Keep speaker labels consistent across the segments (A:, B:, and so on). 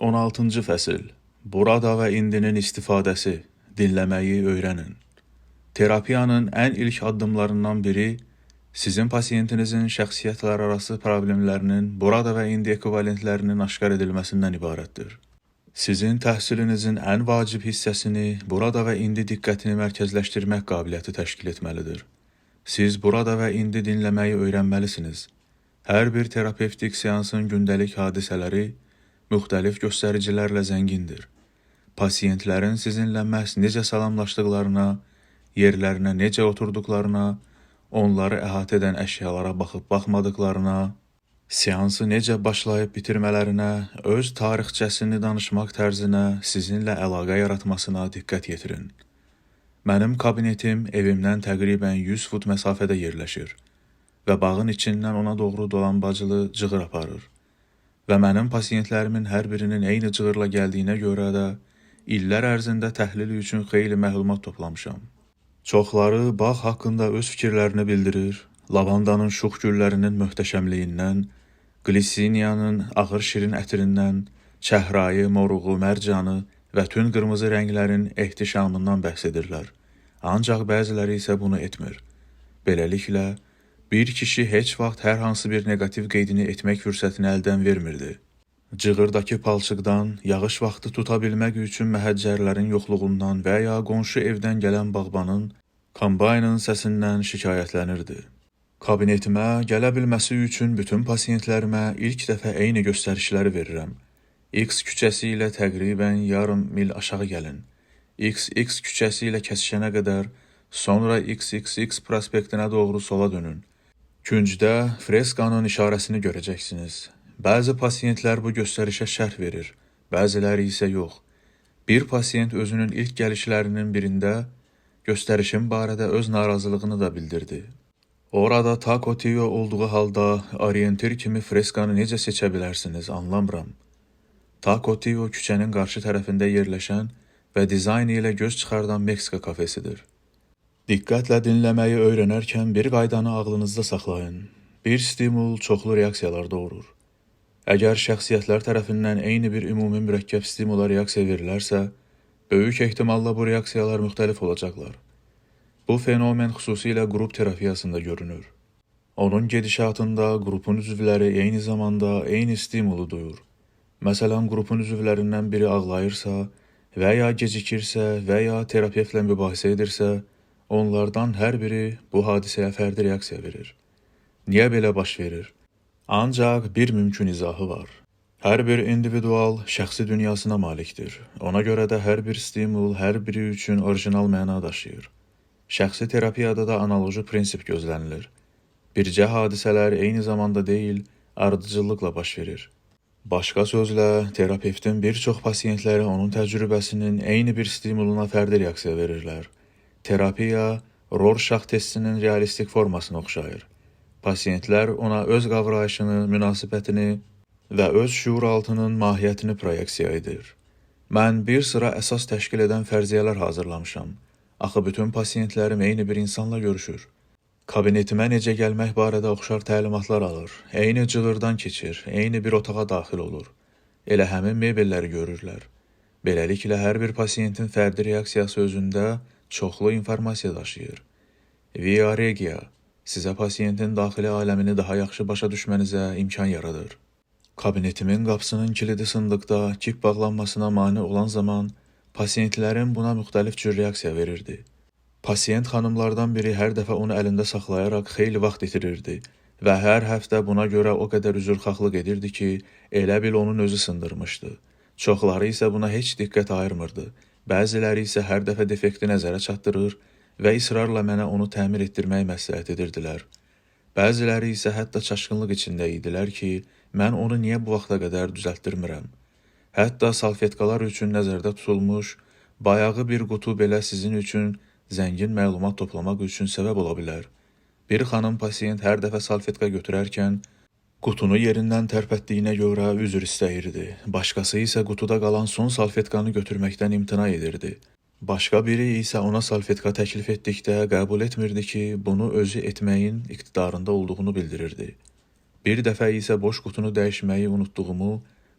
A: 16-cı fəsil. Burada və indinin istifadəsi. Dinləməyi öyrənin. Terapiyanın ən ilk addımlarından biri sizin pasiyentinizin şəxsiyyətlərarası problemlərinin burada və indi ekvivalentlərinin aşkar edilməsindən ibarətdir. Sizin təhsilinizin ən vacib hissəsini burada və indi diqqətini mərkəzləşdirmək qabiliyyəti təşkil etməlidir. Siz burada və indi dinləməyi öyrənməlisiniz. Hər bir terapevtik seansın gündəlik hadisələri müxtəlif göstəricilərlə zəngindir. Pasiyentlərin sizinlə məhz necə salamlaşdıqlarına, yerlərinə necə oturduqlarına, onları əhatə edən əşyalara baxıb baxmadıqlarına, seansı necə başlayıb bitirmələrinə, öz tarixçəsini danışmaq tərzinə, sizinlə əlaqə yaratmasına diqqət yetirin. Mənim kabinetim evimdən təqribən 100 fut məsafədə yerləşir və bağın içindən ona doğru dolanbacılı cığır aparır. Və mənim pasiyentlərimin hər birinin eyni cığırla gəldiyinə görə də illər ərzində təhlili üçün xeyli məlumat toplamışam. Çoxları bağ haqqında öz fikirlərini bildirir, lavandanın şux güllərinin möhtəşəmliyindən, glisiniyanın ağır şirin ətirindən, çəhrayı, moruğu, mərcanı və tün qırmızı rənglərin ehtişamından bəhs edirlər. Ancaq bəziləri isə bunu etmir. Beləliklə, bir kişi heç vaxt hər hansı bir neqativ qeydini etmək fürsətini əldən vermirdi. Cığırdakı palçıqdan, yağış vaxtı tuta bilmək üçün məhəccərlərin yoxluğundan və ya qonşu evdən gələn bağbanın kombaynın səsindən şikayətlənirdi. Kabinetimə gələ bilməsi üçün bütün pasiyentlərimə ilk dəfə eyni göstərişləri verirəm. X küçəsi ilə təqribən yarım mil aşağı gəlin. XX küçəsi ilə kəsişənə qədər, sonra XXX prospektinə doğru sola dönün. Küncdə freskanın işarəsini görəcəksiniz. Bəzi pasiyentlər bu göstərişə şərh verir, bəziləri isə yox. Bir pasiyent özünün ilk gəlişlərinin birində göstərişim barədə öz narazılığını da bildirdi. Orada Taco Tio olduğu halda orientir kimi freskanı necə seçə bilərsiniz, anlamıram. Taco Tio küçənin qarşı tərəfində yerləşən və dizayn ilə göz çıxardan Meksika kafesidir. Diqqətlə dinləməyi öyrənərkən bir qaydanı ağlınızda saxlayın. Bir stimul çoxlu reaksiyalar doğurur. Əgər şəxsiyyətlər tərəfindən eyni bir ümumi mürəkkəb stimula reaksiya verilərsə, böyük ehtimalla bu reaksiyalar müxtəlif olacaqlar. Bu fenomen xüsusilə qrup terapiyasında görünür. Onun gedişatında qrupun üzvləri eyni zamanda eyni stimulu duyur. Məsələn, qrupun üzvlərindən biri ağlayırsa və ya gecikirsə və ya terapevtlə edirsə, onlardan hər biri bu hadisəyə fərdi reaksiya verir. Niyə belə baş verir? Ancaq bir mümkün izahı var. Hər bir individual şəxsi dünyasına malikdir. Ona görə də hər bir stimul hər biri üçün orijinal məna daşıyır. Şəxsi terapiyada da analoji prinsip gözlənilir. Bircə hadisələr eyni zamanda deyil, ardıcıllıqla baş verir. Başqa sözlə, terapevtin bir çox pasiyentləri onun təcrübəsinin eyni bir stimuluna fərdi reaksiya verirlər. Terapiya Rorschach testinin realistik formasına oxşayır. Pasiyentlər ona öz qavrayışını, münasibətini və öz şuuraltının mahiyyətini proyeksiya edir. Mən bir sıra əsas təşkil edən fərziyyələr hazırlamışam. Axı bütün pasiyentlərim eyni bir insanla görüşür. Kabinetimə necə gəlmək barədə oxşar təlimatlar alır. Eyni cığırdan keçir, eyni bir otağa daxil olur. Elə həmin mebelləri görürlər. Beləliklə hər bir pasiyentin fərdi reaksiyası özündə çoxlu informasiya daşıyır. Via regia sizə pasiyentin daxili aləmini daha yaxşı başa düşmənizə imkan yaradır. Kabinetimin qapısının kilidi sındıqda kip bağlanmasına mane olan zaman pasiyentlərin buna müxtəlif cür reaksiya verirdi. Pasiyent xanımlardan biri hər dəfə onu əlində saxlayaraq xeyli vaxt itirirdi və hər həftə buna görə o qədər üzrxahlıq edirdi ki, elə bil onun özü sındırmışdı. Çoxları isə buna heç diqqət ayırmırdı. Bəziləri isə hər dəfə defekti nəzərə çatdırır və israrla mənə onu təmir etdirmək məsləhət edirdilər. Bəziləri isə hətta çaşqınlıq içində idilər ki, mən onu niyə bu vaxta qədər düzəltdirmirəm. Hətta salfetkalar üçün nəzərdə tutulmuş bayağı bir qutu belə sizin üçün zəngin məlumat toplamaq üçün səbəb ola bilər. Bir xanım pasiyent hər dəfə salfetka götürərkən qutunu yerindən tərpətdiyinə görə üzr istəyirdi. Başqası isə qutuda qalan son salfetkanı götürməkdən imtina edirdi. Başqa biri isə ona salfetka təklif etdikdə qəbul etmirdi ki, bunu özü etməyin iqtidarında olduğunu bildirirdi. Bir dəfə isə boş qutunu dəyişməyi unutduğumu,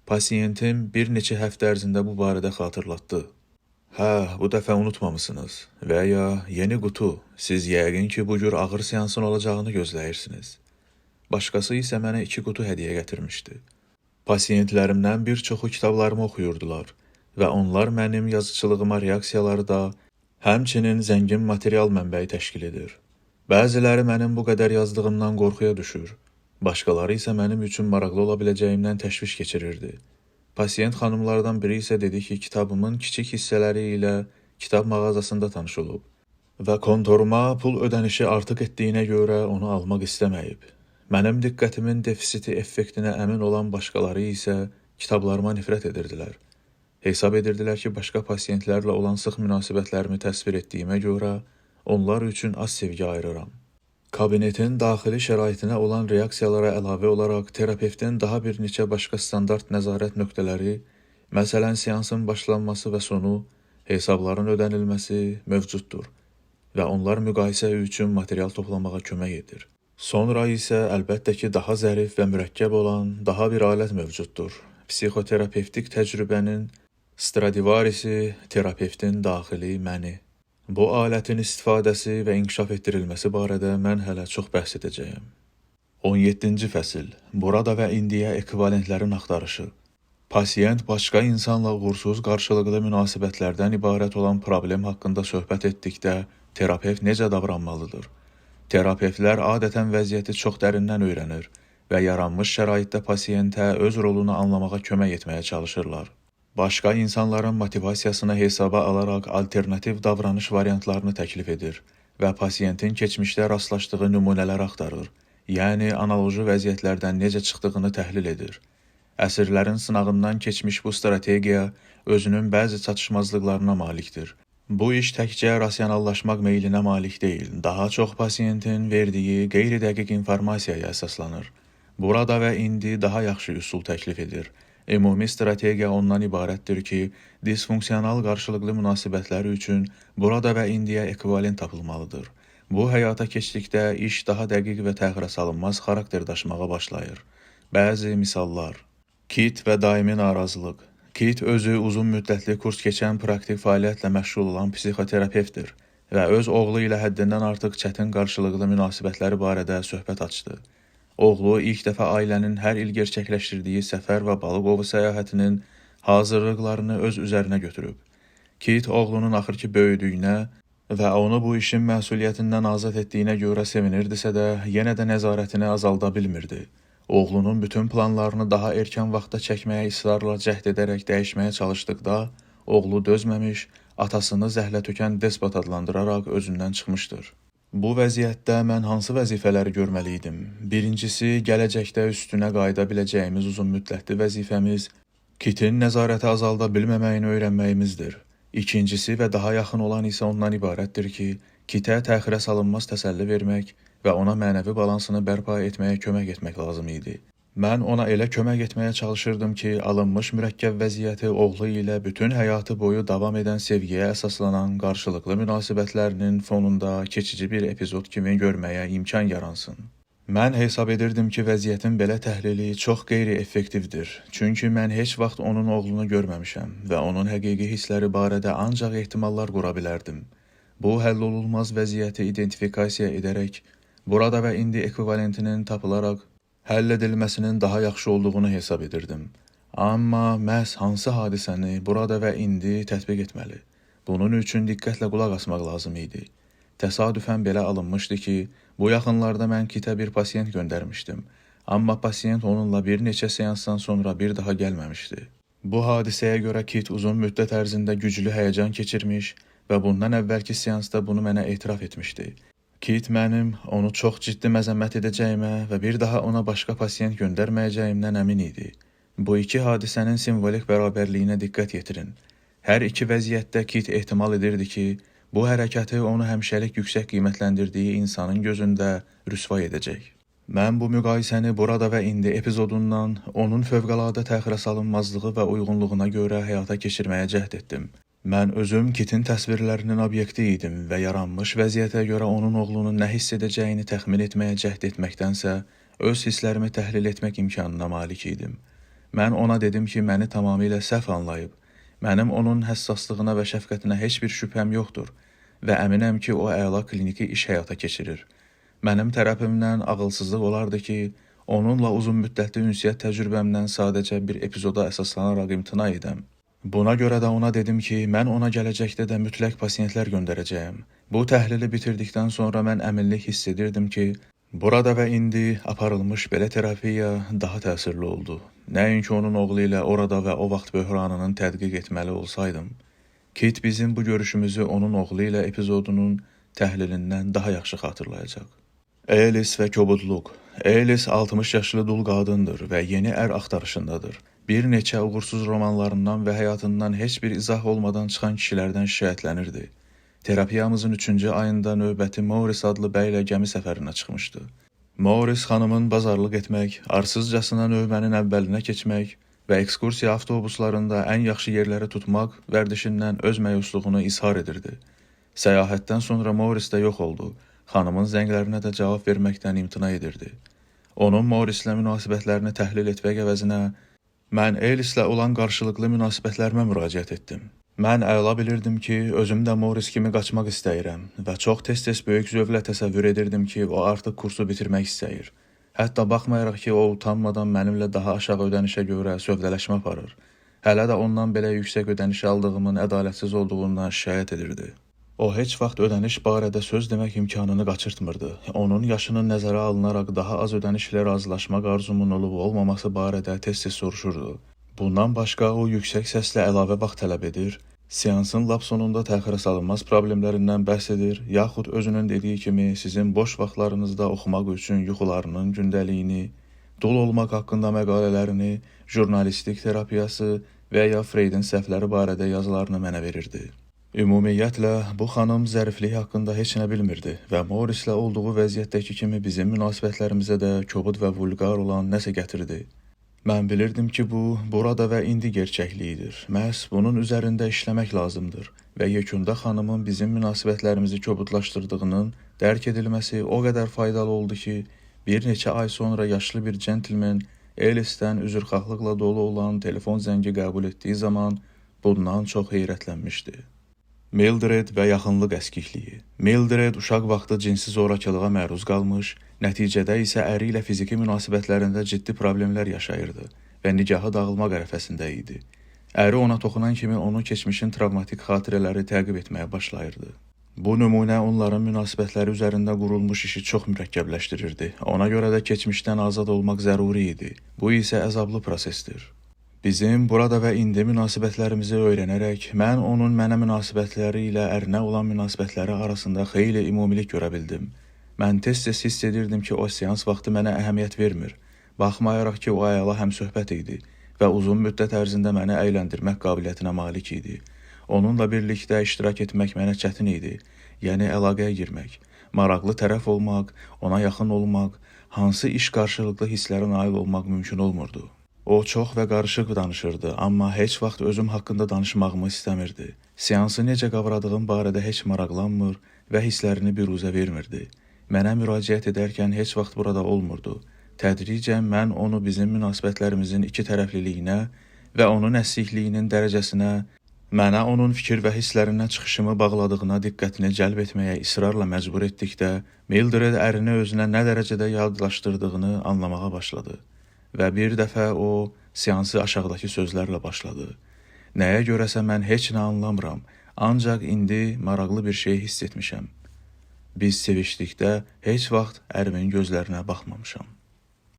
A: Pasiyentim bir neçə həftə ərzində bu barədə xatırlatdı. Hə, bu dəfə unutmamısınız və ya yeni qutu. Siz yəqin ki, bu cür ağır seansın olacağını gözləyirsiniz. Başqası isə mənə iki qutu hədiyyə gətirmişdi. Pasiyentlərimdən bir çoxu kitablarımı oxuyurdular və onlar mənim yazıçılığıma reaksiyaları da həmçinin zəngin material mənbəyi təşkil edir. Bəziləri mənim bu qədər yazdığımdan qorxuya düşür. Başqaları isə mənim üçün maraqlı ola biləcəyimdən təşviş keçirirdi. Pasiyent xanımlardan biri isə dedi ki, kitabımın kiçik hissələri ilə kitab mağazasında tanış olub və kontoruma pul ödənişi artıq etdiyinə görə onu almaq istəməyib. Mənim diqqətimin defisiti effektinə əmin olan başqaları isə kitablarıma nifrət edirdilər. Hesab edirdilər ki, başqa pasiyentlərlə olan sıx münasibətlərimi təsvir etdiyimə görə onlar üçün az sevgi ayırıram. Kabinetin daxili şəraitinə olan reaksiyalara əlavə olaraq terapevtin daha bir neçə başqa standart nəzarət nöqtələri, məsələn seansın başlanması və sonu, hesabların ödənilməsi mövcuddur və onlar müqayisə üçün material toplamağa kömək edir. Sonra isə əlbəttə ki, daha zərif və mürəkkəb olan daha bir alət mövcuddur. Psixoterapevtik təcrübənin Stradivarisi terapevtin daxili məni. Bu alətin istifadəsi və inkişaf etdirilməsi barədə mən hələ çox bəhs edəcəyəm. 17-ci fəsil. Burada və indiyə ekvivalentlərin axtarışı. Pasiyent başqa insanla uğursuz qarşılıqlı münasibətlərdən ibarət olan problem haqqında söhbət etdikdə terapevt necə davranmalıdır? Terapevtlər adətən vəziyyəti çox dərindən öyrənir və yaranmış şəraitdə pasiyentə öz rolunu anlamağa kömək etməyə çalışırlar. Başqa insanların motivasiyasını hesaba alaraq alternativ davranış variantlarını təklif edir və pasiyentin keçmişdə rastlaşdığı nümunələr axtarır, yəni analoji vəziyyətlərdən necə çıxdığını təhlil edir. Əsrlərin sınağından keçmiş bu strategiya özünün bəzi çatışmazlıqlarına malikdir Bu iş təkcə rasionallaşmaq meylinə malik deyil, daha çox pasiyentin verdiyi qeyri-dəqiq informasiyaya əsaslanır. Burada və indi daha yaxşı üsul təklif edir. Ümumi strategiya ondan ibarətdir ki, disfunksional qarşılıqlı münasibətlər üçün burada və indiyə ekvivalent tapılmalıdır. Bu həyata keçdikdə iş daha dəqiq və təxirə salınmaz xarakter daşımağa başlayır. Bəzi misallar: Kit və daimi narazılıq Kit özü uzun müddətli kurs keçən praktik fəaliyyətlə məşğul olan psixoterapevtdir və öz oğlu ilə həddindən artıq çətin qarşılıqlı münasibətləri barədə söhbət açdı. Oğlu ilk dəfə ailənin hər il gerçəkləşdirdiyi səfər və balıq ovu səyahətinin hazırlıqlarını öz üzərinə götürüb. Kit oğlunun axırki böyüdüyünə və onu bu işin məsuliyyətindən azad etdiyinə görə sevinirdisə də, yenə də nəzarətini azalda bilmirdi. Oğlunun bütün planlarını daha erkən vaxtda çəkməyə israrla cəhd edərək dəyişməyə çalışdıqda, oğlu dözməmiş, atasını zəhlətökən despot adlandıraraq özündən çıxmışdır. Bu vəziyyətdə mən hansı vəzifələri görməli idim? Birincisi, gələcəkdə üstünə qayıda biləcəyimiz uzun müddətli vəzifəmiz kitin nəzarəti azalda bilməməyini öyrənməyimizdir. İkincisi və daha yaxın olan isə ondan ibarətdir ki, kitə təxirə salınmaz təsəlli vermək və ona mənəvi balansını bərpa etməyə kömək etmək lazım idi. Mən ona elə kömək etməyə çalışırdım ki, alınmış mürəkkəb vəziyyəti oğlu ilə bütün həyatı boyu davam edən sevgiyə əsaslanan qarşılıqlı münasibətlərinin fonunda keçici bir epizod kimi görməyə imkan yaransın. Mən hesab edirdim ki, vəziyyətin belə təhlili çox qeyri-effektivdir. Çünki mən heç vaxt onun oğlunu görməmişəm və onun həqiqi hissləri barədə ancaq ehtimallar qura bilərdim. Bu həll olunmaz vəziyyəti identifikasiya edərək burada və indi ekvivalentinin tapılaraq həll edilməsinin daha yaxşı olduğunu hesab edirdim. Amma məhz hansı hadisəni burada və indi tətbiq etməli? Bunun üçün diqqətlə qulaq asmaq lazım idi. Təsadüfən belə alınmışdı ki, bu yaxınlarda mən kitə bir pasiyent göndərmişdim. Amma pasiyent onunla bir neçə seansdan sonra bir daha gəlməmişdi. Bu hadisəyə görə Kit uzun müddət ərzində güclü həyəcan keçirmiş və bundan əvvəlki seansda bunu mənə etiraf etmişdi. Kit mənim onu çox ciddi məzəmmət edəcəyimə və bir daha ona başqa pasiyent göndərməyəcəyimdən əmin idi. Bu iki hadisənin simvolik bərabərliyinə diqqət yetirin. Hər iki vəziyyətdə Kit ehtimal edirdi ki, bu hərəkəti onu həmişəlik yüksək qiymətləndirdiyi insanın gözündə rüsvay edəcək. Mən bu müqayisəni burada və indi epizodundan onun fövqəladə təxirə salınmazlığı və uyğunluğuna görə həyata keçirməyə cəhd etdim. Mən özüm Kitin təsvirlərinin obyekti idim və yaranmış vəziyyətə görə onun oğlunun nə hiss edəcəyini təxmin etməyə cəhd etməkdənsə, öz hisslərimi təhlil etmək imkanına malik idim. Mən ona dedim ki, məni tamamilə səhv anlayıb. Mənim onun həssaslığına və şəfqətinə heç bir şübhəm yoxdur və əminəm ki, o əla kliniki iş həyata keçirir. Mənim tərəfimdən ağılsızlıq olardı ki, onunla uzun müddətli ünsiyyət təcrübəmdən sadəcə bir epizoda əsaslanaraq imtina edəm. Buna görə də ona dedim ki, mən ona gələcəkdə də mütləq pasiyentlər göndərəcəyəm. Bu təhlili bitirdikdən sonra mən əminlik hiss edirdim ki, burada və indi aparılmış belə terapiya daha təsirli oldu. Nəinki onun oğlu ilə orada və o vaxt böhranının tədqiq etməli olsaydım. Kit bizim bu görüşümüzü onun oğlu ilə epizodunun təhlilindən daha yaxşı xatırlayacaq. Elis və kobudluq. Elis 60 yaşlı dul qadındır və yeni ər axtarışındadır. Bir neçə uğursuz romanlarından və həyatından heç bir izah olmadan çıxan kişilərdən şikayətlənirdi. Terapiyamızın 3-cü ayında növbəti Morris adlı bəylə gəmi səfərinə çıxmışdı. Morris xanımın bazarlıq etmək, arsızcasına növbənin əvvəlinə keçmək və ekskursiya avtobuslarında ən yaxşı yerləri tutmaq vərdişindən öz məyusluğunu izhar edirdi. Səyahətdən sonra Morris də yox oldu. Xanımın zənglərinə də cavab verməkdən imtina edirdi. Onun Morrislə münasibətlərini təhlil etmək əvəzinə mən Elislə olan qarşılıqlı münasibətlərimə müraciət etdim. Mən əla bilirdim ki, özüm də Morris kimi qaçmaq istəyirəm və çox tez-tez böyük zövqlə təsəvvür edirdim ki, o artıq kursu bitirmək istəyir. Hətta baxmayaraq ki, o utanmadan mənimlə daha aşağı ödənişə görə sövdələşmə aparır. Hələ də ondan belə yüksək ödəniş aldığımın ədalətsiz olduğundan şikayət edirdi. O heç vaxt ödəniş barədə söz demək imkanını qaçırtmırdı. Onun yaşının nəzərə alınaraq daha az ödənişlə razılaşmaq arzumun olub-olmaması barədə tez-tez soruşurdu. Bundan başqa o yüksək səslə əlavə vaxt tələb edir, seansın lap sonunda təxirə salınmaz problemlərindən bəhs edir, yaxud özünün dediyi kimi sizin boş vaxtlarınızda oxumaq üçün yuxularının gündəliyini, dul olmaq haqqında məqalələrini, jurnalistik terapiyası və ya Freydin səhvləri barədə yazılarını mənə verirdi. Ümumiyyətlə, bu xanım zəriflik haqqında heç nə bilmirdi və Morrislə olduğu vəziyyətdəki kimi bizim münasibətlərimizə də kobud və vulqar olan nəsə gətirdi. Mən bilirdim ki, bu burada və indi gerçəkliyidir. Məhz bunun üzərində işləmək lazımdır və yekunda xanımın bizim münasibətlərimizi kobudlaşdırdığının dərk edilməsi o qədər faydalı oldu ki, bir neçə ay sonra yaşlı bir centlmen Elisdən üzrxahlıqla dolu olan telefon zəngi qəbul etdiyi zaman bundan çox heyrətlənmişdi. Mildred və yaxınlıq əskikliyi. Mildred uşaq vaxtı cinsi zorakılığa məruz qalmış, nəticədə isə əri ilə fiziki münasibətlərində ciddi problemlər yaşayırdı və nigahı dağılmaq ərəfəsində idi. Əri ona toxunan kimi onun keçmişin travmatik xatirələri təqib etməyə başlayırdı. Bu nümunə onların münasibətləri üzərində qurulmuş işi çox mürəkkəbləşdirirdi. Ona görə də keçmişdən azad olmaq zəruri idi. Bu isə əzablı prosesdir. Bizim burada və indi münasibətlərimizi öyrənərək mən onun mənə münasibətləri ilə ərinə olan münasibətləri arasında xeyli ümumilik görə bildim. Mən tez-tez hiss edirdim ki, o seans vaxtı mənə əhəmiyyət vermir. Baxmayaraq ki, o əla həmsöhbət idi və uzun müddət ərzində məni əyləndirmək qabiliyyətinə malik idi. Onunla birlikdə iştirak etmək mənə çətin idi. Yəni əlaqəyə girmək, maraqlı tərəf olmaq, ona yaxın olmaq, hansı iş qarşılıqlı hisslərə nail olmaq mümkün olmurdu. O çox və qarışıq danışırdı, amma heç vaxt özüm haqqında danışmağımı istəmirdi. Seansı necə qavradığım barədə heç maraqlanmır və hisslərini biruzə vermirdi. Mənə müraciət edərkən heç vaxt burada olmurdu. Tədricən mən onu bizim münasibətlərimizin iki tərəfliliyinə və onun əslikliyinin dərəcəsinə, mənə onun fikir və hisslərindən çıxışımı bağladığına diqqətini cəlb etməyə israrla məcbur etdikdə, Mildred ərini özünə nə dərəcədə yadlaşdırdığını anlamağa başladı və bir dəfə o seansı aşağıdakı sözlərlə başladı. Nəyə görəsə mən heç nə anlamıram, ancaq indi maraqlı bir şey hiss etmişəm. Biz sevişdikdə heç vaxt ərimin gözlərinə baxmamışam.